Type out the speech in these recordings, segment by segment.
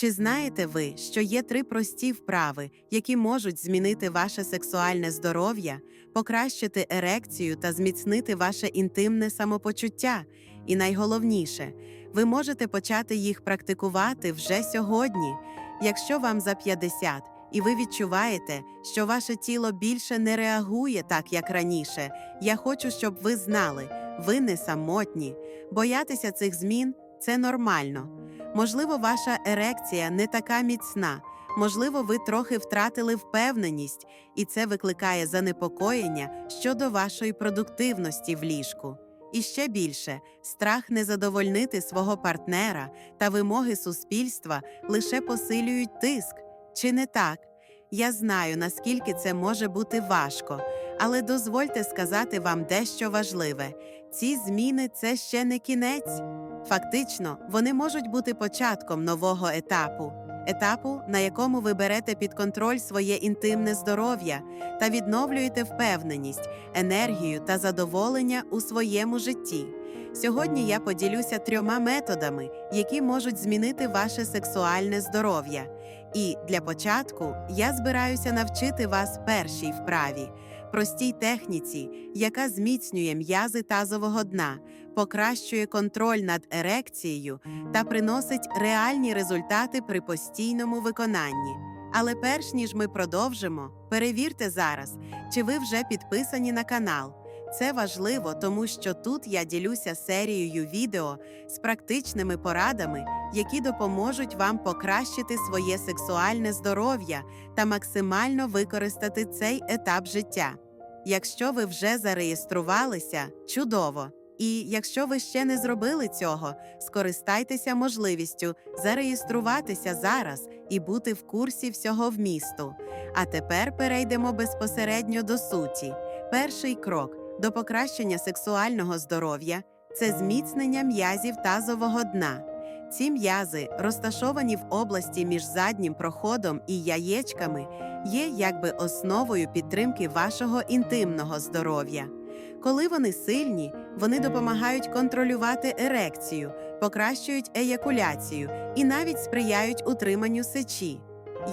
Чи знаєте ви, що є три прості вправи, які можуть змінити ваше сексуальне здоров'я, покращити ерекцію та зміцнити ваше інтимне самопочуття? І найголовніше, ви можете почати їх практикувати вже сьогодні, якщо вам за 50, і ви відчуваєте, що ваше тіло більше не реагує так, як раніше. Я хочу, щоб ви знали, ви не самотні. Боятися цих змін це нормально. Можливо, ваша ерекція не така міцна, можливо, ви трохи втратили впевненість, і це викликає занепокоєння щодо вашої продуктивності в ліжку. І ще більше страх не задовольнити свого партнера та вимоги суспільства лише посилюють тиск. Чи не так? Я знаю, наскільки це може бути важко, але дозвольте сказати вам дещо важливе: ці зміни це ще не кінець. Фактично, вони можуть бути початком нового етапу, етапу, на якому ви берете під контроль своє інтимне здоров'я та відновлюєте впевненість, енергію та задоволення у своєму житті. Сьогодні я поділюся трьома методами, які можуть змінити ваше сексуальне здоров'я. І для початку я збираюся навчити вас першій вправі, простій техніці, яка зміцнює м'язи тазового дна, покращує контроль над ерекцією та приносить реальні результати при постійному виконанні. Але перш ніж ми продовжимо, перевірте зараз, чи ви вже підписані на канал. Це важливо, тому що тут я ділюся серією відео з практичними порадами, які допоможуть вам покращити своє сексуальне здоров'я та максимально використати цей етап життя. Якщо ви вже зареєструвалися, чудово! І якщо ви ще не зробили цього, скористайтеся можливістю зареєструватися зараз і бути в курсі всього вмісту. А тепер перейдемо безпосередньо до суті. Перший крок до покращення сексуального здоров'я це зміцнення м'язів тазового дна. Ці м'язи, розташовані в області між заднім проходом і яєчками, є якби основою підтримки вашого інтимного здоров'я. Коли вони сильні, вони допомагають контролювати ерекцію, покращують еякуляцію і навіть сприяють утриманню сечі.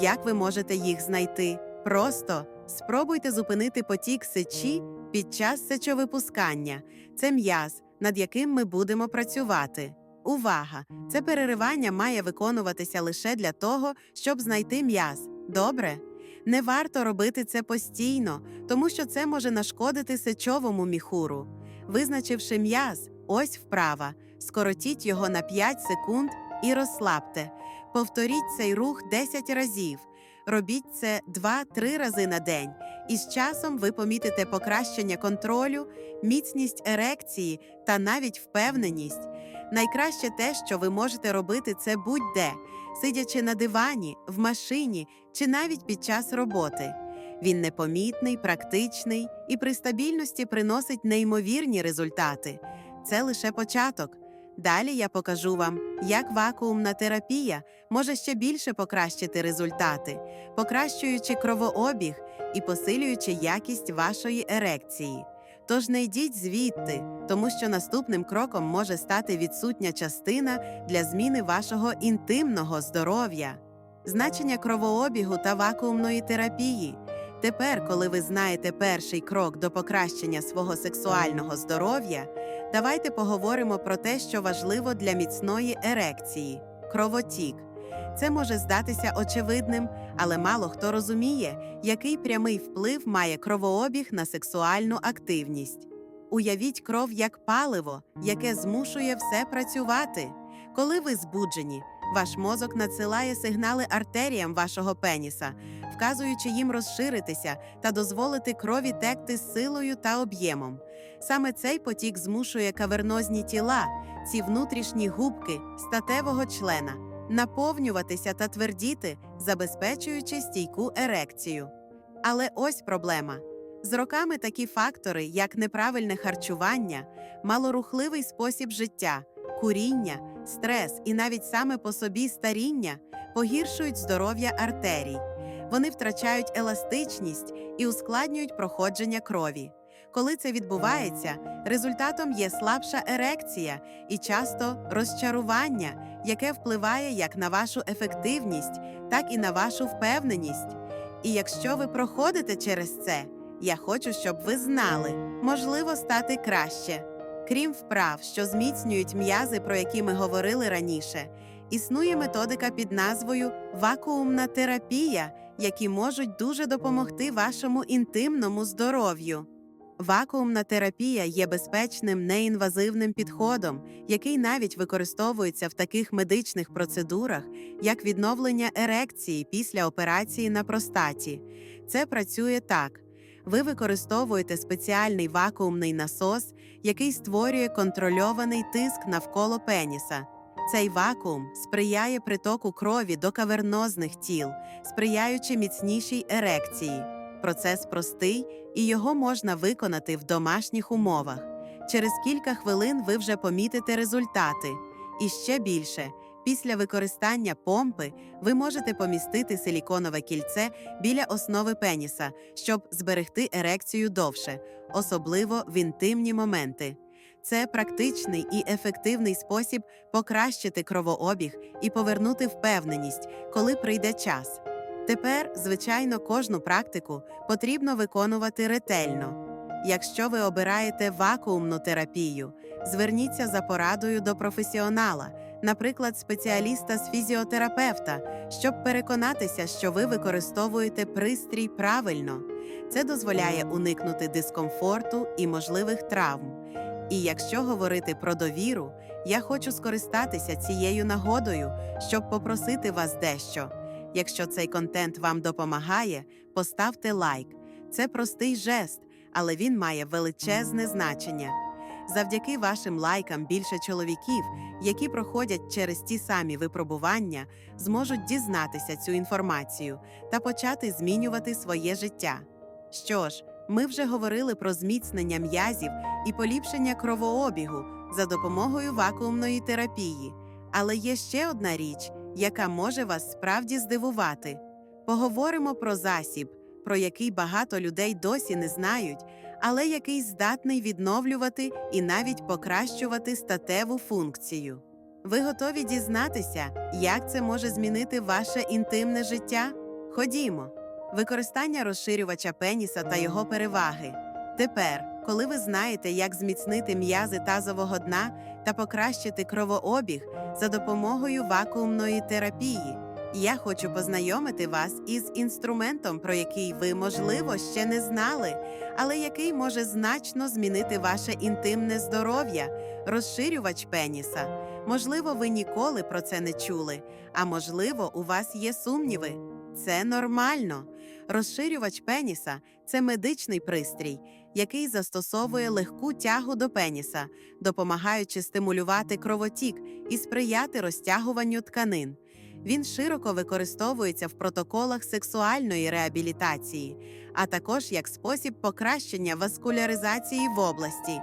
Як ви можете їх знайти? Просто спробуйте зупинити потік сечі під час сечовипускання. Це м'яз, над яким ми будемо працювати. Увага! Це переривання має виконуватися лише для того, щоб знайти м'яз. Добре? Не варто робити це постійно, тому що це може нашкодити сечовому міхуру. Визначивши м'яз, ось вправа, скоротіть його на 5 секунд і розслабте. Повторіть цей рух 10 разів. Робіть це 2-3 рази на день, і з часом ви помітите покращення контролю, міцність ерекції та навіть впевненість. Найкраще те, що ви можете робити це будь-де, сидячи на дивані, в машині чи навіть під час роботи. Він непомітний, практичний і при стабільності приносить неймовірні результати. Це лише початок. Далі я покажу вам, як вакуумна терапія може ще більше покращити результати, покращуючи кровообіг і посилюючи якість вашої ерекції. Тож не йдіть звідти, тому що наступним кроком може стати відсутня частина для зміни вашого інтимного здоров'я, значення кровообігу та вакуумної терапії. Тепер, коли ви знаєте перший крок до покращення свого сексуального здоров'я, давайте поговоримо про те, що важливо для міцної ерекції кровотік. Це може здатися очевидним, але мало хто розуміє, який прямий вплив має кровообіг на сексуальну активність. Уявіть кров як паливо, яке змушує все працювати. Коли ви збуджені, ваш мозок надсилає сигнали артеріям вашого пеніса, вказуючи їм розширитися та дозволити крові текти силою та об'ємом. Саме цей потік змушує кавернозні тіла, ці внутрішні губки статевого члена, наповнюватися та твердіти, забезпечуючи стійку ерекцію. Але ось проблема. З роками такі фактори, як неправильне харчування, малорухливий спосіб життя, куріння, стрес і навіть саме по собі старіння погіршують здоров'я артерій. Вони втрачають еластичність і ускладнюють проходження крові. Коли це відбувається, результатом є слабша ерекція і часто розчарування, яке впливає як на вашу ефективність, так і на вашу впевненість. І якщо ви проходите через це, я хочу, щоб ви знали, можливо стати краще. Крім вправ, що зміцнюють м'язи, про які ми говорили раніше, існує методика під назвою вакуумна терапія, які можуть дуже допомогти вашому інтимному здоров'ю. Вакуумна терапія є безпечним неінвазивним підходом, який навіть використовується в таких медичних процедурах, як відновлення ерекції після операції на простаті. Це працює так: ви використовуєте спеціальний вакуумний насос, який створює контрольований тиск навколо пеніса. Цей вакуум сприяє притоку крові до кавернозних тіл, сприяючи міцнішій ерекції. Процес простий, і його можна виконати в домашніх умовах. Через кілька хвилин ви вже помітите результати. І ще більше, після використання помпи ви можете помістити силіконове кільце біля основи пеніса, щоб зберегти ерекцію довше, особливо в інтимні моменти. Це практичний і ефективний спосіб покращити кровообіг і повернути впевненість, коли прийде час. Тепер, звичайно, кожну практику потрібно виконувати ретельно. Якщо ви обираєте вакуумну терапію, зверніться за порадою до професіонала, наприклад, спеціаліста з фізіотерапевта, щоб переконатися, що ви використовуєте пристрій правильно. Це дозволяє уникнути дискомфорту і можливих травм. І якщо говорити про довіру, я хочу скористатися цією нагодою, щоб попросити вас дещо. Якщо цей контент вам допомагає, поставте лайк. Це простий жест, але він має величезне значення. Завдяки вашим лайкам більше чоловіків, які проходять через ті самі випробування, зможуть дізнатися цю інформацію та почати змінювати своє життя. Що ж, ми вже говорили про зміцнення м'язів і поліпшення кровообігу за допомогою вакуумної терапії. Але є ще одна річ, яка може вас справді здивувати. Поговоримо про засіб, про який багато людей досі не знають, але який здатний відновлювати і навіть покращувати статеву функцію. Ви готові дізнатися, як це може змінити ваше інтимне життя? Ходімо. Використання розширювача пеніса та його переваги. Тепер, коли ви знаєте, як зміцнити м'язи тазового дна та покращити кровообіг за допомогою вакуумної терапії, я хочу познайомити вас із інструментом, про який ви, можливо, ще не знали, але який може значно змінити ваше інтимне здоров'я, розширювач пеніса. Можливо, ви ніколи про це не чули, а можливо, у вас є сумніви. Це нормально. Розширювач пеніса це медичний пристрій, який застосовує легку тягу до пеніса, допомагаючи стимулювати кровотік і сприяти розтягуванню тканин. Він широко використовується в протоколах сексуальної реабілітації, а також як спосіб покращення васкуляризації в області.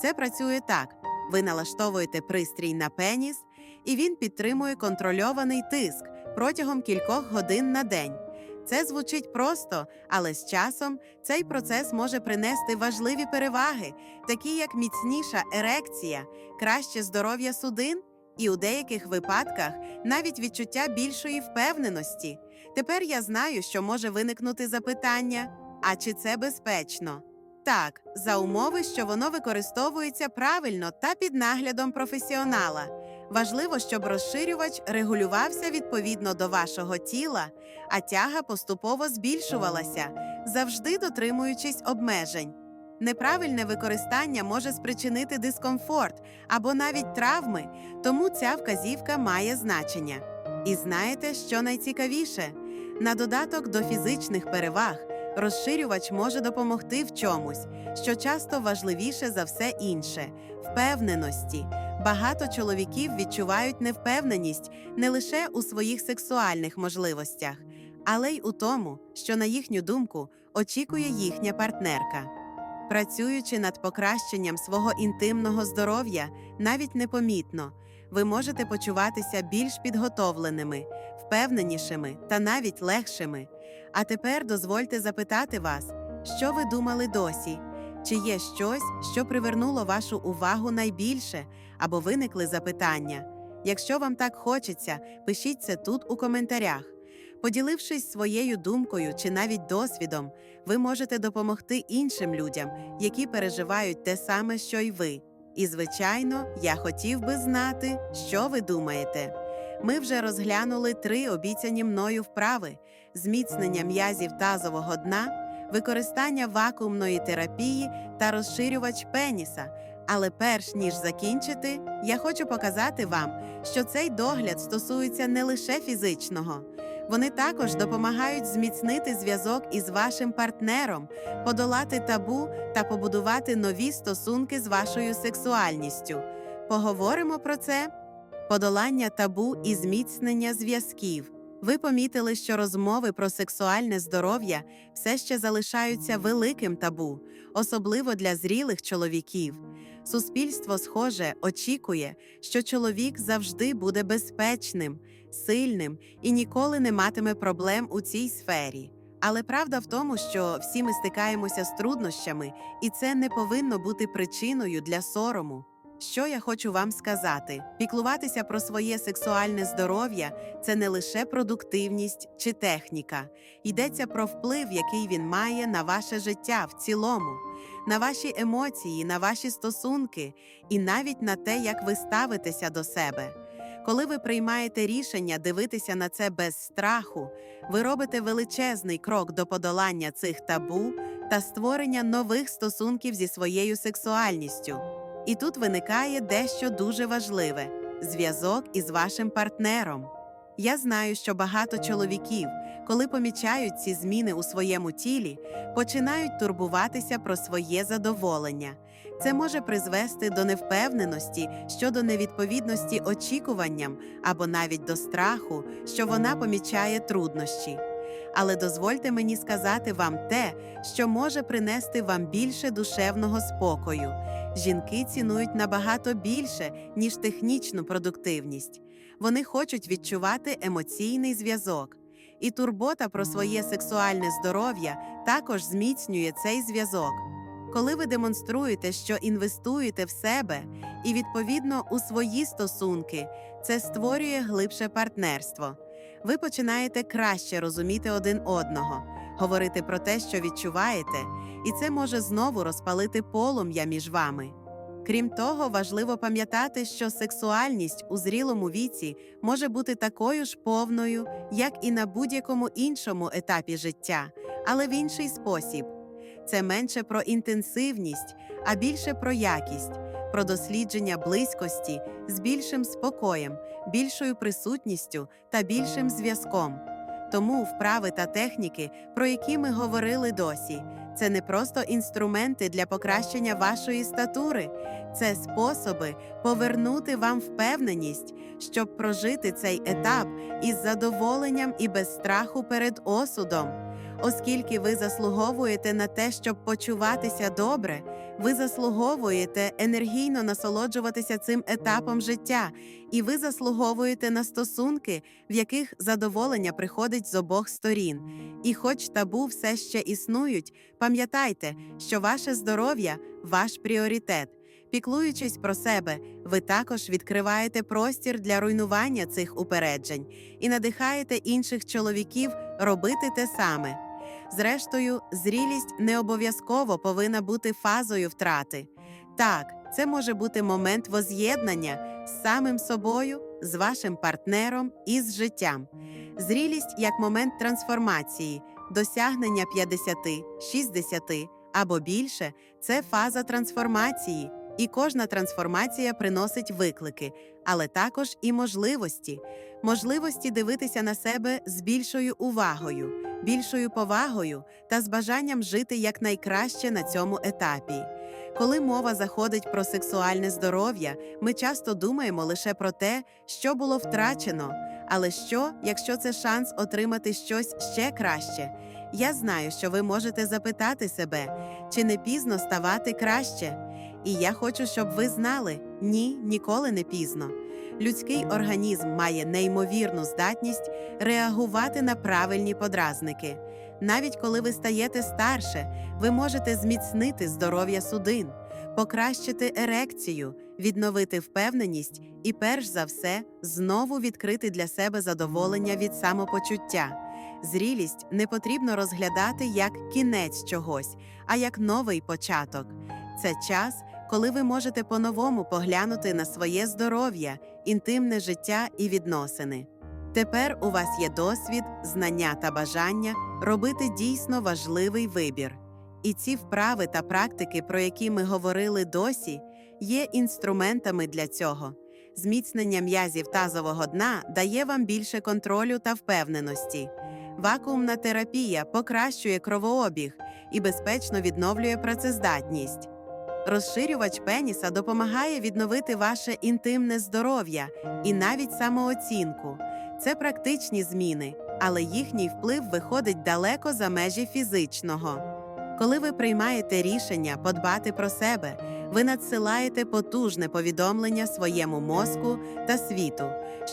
Це працює так: ви налаштовуєте пристрій на пеніс, і він підтримує контрольований тиск протягом кількох годин на день. Це звучить просто, але з часом цей процес може принести важливі переваги, такі як міцніша ерекція, краще здоров'я судин і у деяких випадках навіть відчуття більшої впевненості. Тепер я знаю, що може виникнути запитання: а чи це безпечно? Так, за умови, що воно використовується правильно та під наглядом професіонала. Важливо, щоб розширювач регулювався відповідно до вашого тіла, а тяга поступово збільшувалася, завжди дотримуючись обмежень. Неправильне використання може спричинити дискомфорт або навіть травми, тому ця вказівка має значення. І знаєте, що найцікавіше? На додаток до фізичних переваг розширювач може допомогти в чомусь, що часто важливіше за все інше впевненості. Багато чоловіків відчувають невпевненість не лише у своїх сексуальних можливостях, але й у тому, що, на їхню думку, очікує їхня партнерка. Працюючи над покращенням свого інтимного здоров'я, навіть непомітно, ви можете почуватися більш підготовленими, впевненішими та навіть легшими. А тепер дозвольте запитати вас, що ви думали досі? Чи є щось, що привернуло вашу увагу найбільше, або виникли запитання? Якщо вам так хочеться, пишіть це тут у коментарях. Поділившись своєю думкою чи навіть досвідом, ви можете допомогти іншим людям, які переживають те саме, що й ви. І, звичайно, я хотів би знати, що ви думаєте. Ми вже розглянули три обіцяні мною вправи: зміцнення м'язів тазового дна, використання вакуумної терапії та розширювач пеніса. Але перш ніж закінчити, я хочу показати вам, що цей догляд стосується не лише фізичного. Вони також допомагають зміцнити зв'язок із вашим партнером, подолати табу та побудувати нові стосунки з вашою сексуальністю. Поговоримо про це. Подолання табу і зміцнення зв'язків. Ви помітили, що розмови про сексуальне здоров'я все ще залишаються великим табу, особливо для зрілих чоловіків. Суспільство, схоже, очікує, що чоловік завжди буде безпечним, сильним і ніколи не матиме проблем у цій сфері. Але правда в тому, що всі ми стикаємося з труднощами, і це не повинно бути причиною для сорому. Що я хочу вам сказати: піклуватися про своє сексуальне здоров'я це не лише продуктивність чи техніка, йдеться про вплив, який він має на ваше життя в цілому, на ваші емоції, на ваші стосунки і навіть на те, як ви ставитеся до себе. Коли ви приймаєте рішення дивитися на це без страху, ви робите величезний крок до подолання цих табу та створення нових стосунків зі своєю сексуальністю. І тут виникає дещо дуже важливе зв'язок із вашим партнером. Я знаю, що багато чоловіків, коли помічають ці зміни у своєму тілі, починають турбуватися про своє задоволення. Це може призвести до невпевненості щодо невідповідності очікуванням або навіть до страху, що вона помічає труднощі. Але дозвольте мені сказати вам те, що може принести вам більше душевного спокою. Жінки цінують набагато більше, ніж технічну продуктивність. Вони хочуть відчувати емоційний зв'язок. І турбота про своє сексуальне здоров'я також зміцнює цей зв'язок. Коли ви демонструєте, що інвестуєте в себе і, відповідно, у свої стосунки, це створює глибше партнерство. Ви починаєте краще розуміти один одного, говорити про те, що відчуваєте, і це може знову розпалити полум'я між вами. Крім того, важливо пам'ятати, що сексуальність у зрілому віці може бути такою ж повною, як і на будь-якому іншому етапі життя, але в інший спосіб. Це менше про інтенсивність, а більше про якість, про дослідження близькості з більшим спокоєм, більшою присутністю та більшим зв'язком. Тому вправи та техніки, про які ми говорили досі, це не просто інструменти для покращення вашої статури, це способи повернути вам впевненість, щоб прожити цей етап із задоволенням і без страху перед осудом. Оскільки ви заслуговуєте на те, щоб почуватися добре, ви заслуговуєте енергійно насолоджуватися цим етапом життя, і ви заслуговуєте на стосунки, в яких задоволення приходить з обох сторін. І хоч табу все ще існують, пам'ятайте, що ваше здоров'я ваш пріоритет. Піклуючись про себе, ви також відкриваєте простір для руйнування цих упереджень і надихаєте інших чоловіків робити те саме. Зрештою, зрілість не обов'язково повинна бути фазою втрати. Так, це може бути момент воз'єднання з самим собою, з вашим партнером і з життям. Зрілість як момент трансформації, досягнення 50, 60 або більше це фаза трансформації. І кожна трансформація приносить виклики, але також і можливості, можливості дивитися на себе з більшою увагою, більшою повагою та з бажанням жити якнайкраще на цьому етапі. Коли мова заходить про сексуальне здоров'я, ми часто думаємо лише про те, що було втрачено. Але що, якщо це шанс отримати щось ще краще? Я знаю, що ви можете запитати себе, чи не пізно ставати краще. І я хочу, щоб ви знали: ні, ніколи не пізно. Людський організм має неймовірну здатність реагувати на правильні подразники. Навіть коли ви стаєте старше, ви можете зміцнити здоров'я судин, покращити ерекцію, відновити впевненість і, перш за все, знову відкрити для себе задоволення від самопочуття. Зрілість не потрібно розглядати як кінець чогось, а як новий початок. Це час, коли ви можете по-новому поглянути на своє здоров'я, інтимне життя і відносини. Тепер у вас є досвід, знання та бажання робити дійсно важливий вибір. І ці вправи та практики, про які ми говорили досі, є інструментами для цього. Зміцнення м'язів тазового дна дає вам більше контролю та впевненості. Вакуумна терапія покращує кровообіг і безпечно відновлює працездатність. Розширювач пеніса допомагає відновити ваше інтимне здоров'я і навіть самооцінку. Це практичні зміни, але їхній вплив виходить далеко за межі фізичного. Коли ви приймаєте рішення подбати про себе, ви надсилаєте потужне повідомлення своєму мозку та світу,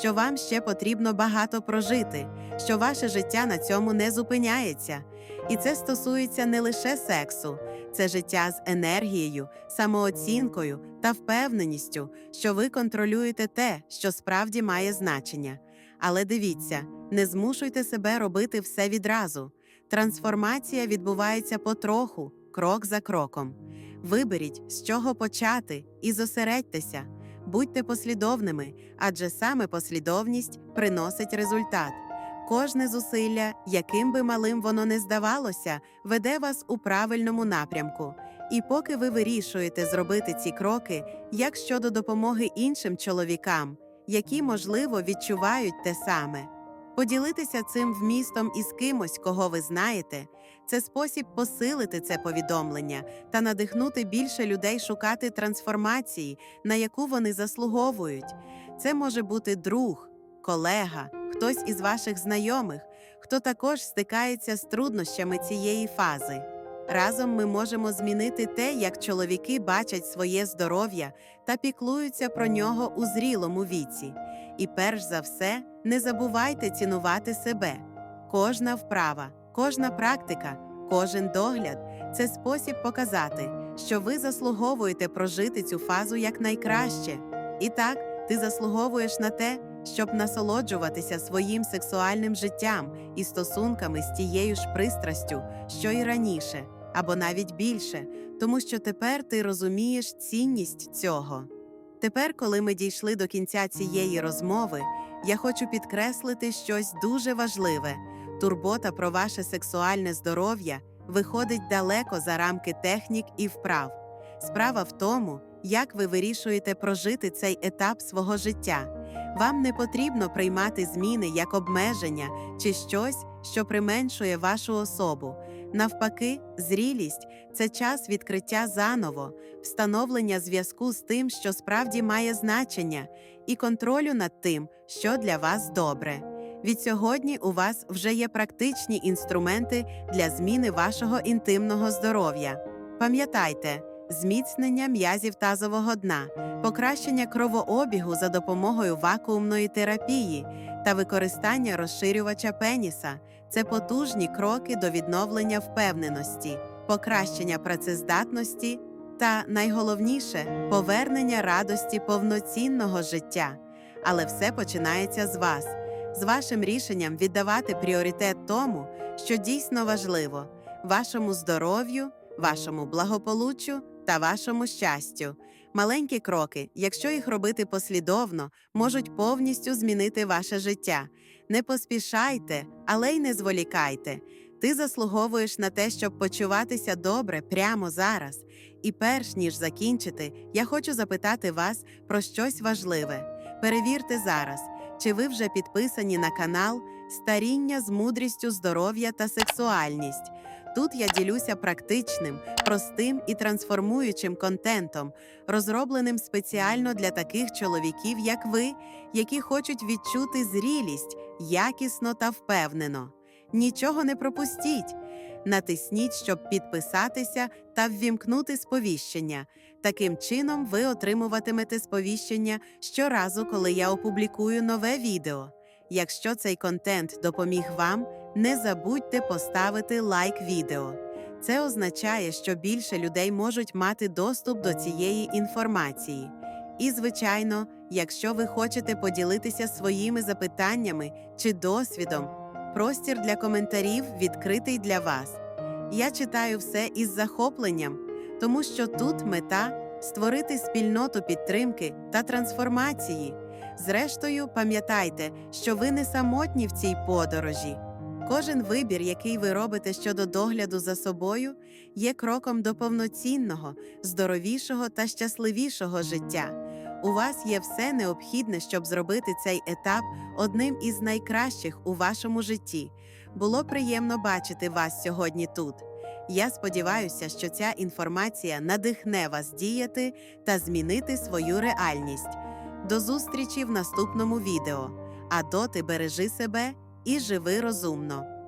що вам ще потрібно багато прожити, що ваше життя на цьому не зупиняється. І це стосується не лише сексу, це життя з енергією, самооцінкою та впевненістю, що ви контролюєте те, що справді має значення. Але дивіться, не змушуйте себе робити все відразу. Трансформація відбувається потроху, крок за кроком. Виберіть, з чого почати, і зосередьтеся. Будьте послідовними, адже саме послідовність приносить результат. Кожне зусилля, яким би малим воно не здавалося, веде вас у правильному напрямку. І поки ви вирішуєте зробити ці кроки, як щодо допомоги іншим чоловікам, які, можливо, відчувають те саме. Поділитися цим вмістом із кимось, кого ви знаєте, це спосіб посилити це повідомлення та надихнути більше людей шукати трансформації, на яку вони заслуговують. Це може бути друг, колега, хтось із ваших знайомих, хто також стикається з труднощами цієї фази. Разом ми можемо змінити те, як чоловіки бачать своє здоров'я та піклуються про нього у зрілому віці. І перш за все, не забувайте цінувати себе. Кожна вправа, кожна практика, кожен догляд це спосіб показати, що ви заслуговуєте прожити цю фазу якнайкраще. І так, ти заслуговуєш на те, щоб насолоджуватися своїм сексуальним життям і стосунками з тією ж пристрастю, що й раніше, або навіть більше, тому що тепер ти розумієш цінність цього. Тепер, коли ми дійшли до кінця цієї розмови, я хочу підкреслити щось дуже важливе: турбота про ваше сексуальне здоров'я виходить далеко за рамки технік і вправ. Справа в тому, як ви вирішуєте прожити цей етап свого життя. Вам не потрібно приймати зміни як обмеження чи щось, що применшує вашу особу. Навпаки, зрілість це час відкриття заново, встановлення зв'язку з тим, що справді має значення, і контролю над тим, що для вас добре. Від сьогодні у вас вже є практичні інструменти для зміни вашого інтимного здоров'я. Пам'ятайте, зміцнення м'язів тазового дна, покращення кровообігу за допомогою вакуумної терапії та використання розширювача пеніса це потужні кроки до відновлення впевненості, покращення працездатності та найголовніше повернення радості повноцінного життя. Але все починається з вас, з вашим рішенням віддавати пріоритет тому, що дійсно важливо вашому здоров'ю, вашому благополуччю та вашому щастю. Маленькі кроки, якщо їх робити послідовно, можуть повністю змінити ваше життя. Не поспішайте, але й не зволікайте. Ти заслуговуєш на те, щоб почуватися добре прямо зараз. І перш ніж закінчити, я хочу запитати вас про щось важливе. Перевірте зараз, чи ви вже підписані на канал Старіння з мудрістю здоров'я та сексуальність. Тут я ділюся практичним, простим і трансформуючим контентом, розробленим спеціально для таких чоловіків, як ви, які хочуть відчути зрілість якісно та впевнено. Нічого не пропустіть. Натисніть, щоб підписатися та ввімкнути сповіщення. Таким чином, ви отримуватимете сповіщення щоразу, коли я опублікую нове відео. Якщо цей контент допоміг вам, не забудьте поставити лайк відео. Це означає, що більше людей можуть мати доступ до цієї інформації. І, звичайно, якщо ви хочете поділитися своїми запитаннями чи досвідом, простір для коментарів відкритий для вас. Я читаю все із захопленням, тому що тут мета створити спільноту підтримки та трансформації. Зрештою, пам'ятайте, що ви не самотні в цій подорожі. Кожен вибір, який ви робите щодо догляду за собою, є кроком до повноцінного, здоровішого та щасливішого життя. У вас є все необхідне, щоб зробити цей етап одним із найкращих у вашому житті. Було приємно бачити вас сьогодні тут. Я сподіваюся, що ця інформація надихне вас діяти та змінити свою реальність. До зустрічі в наступному відео. А доти бережи себе і живи розумно.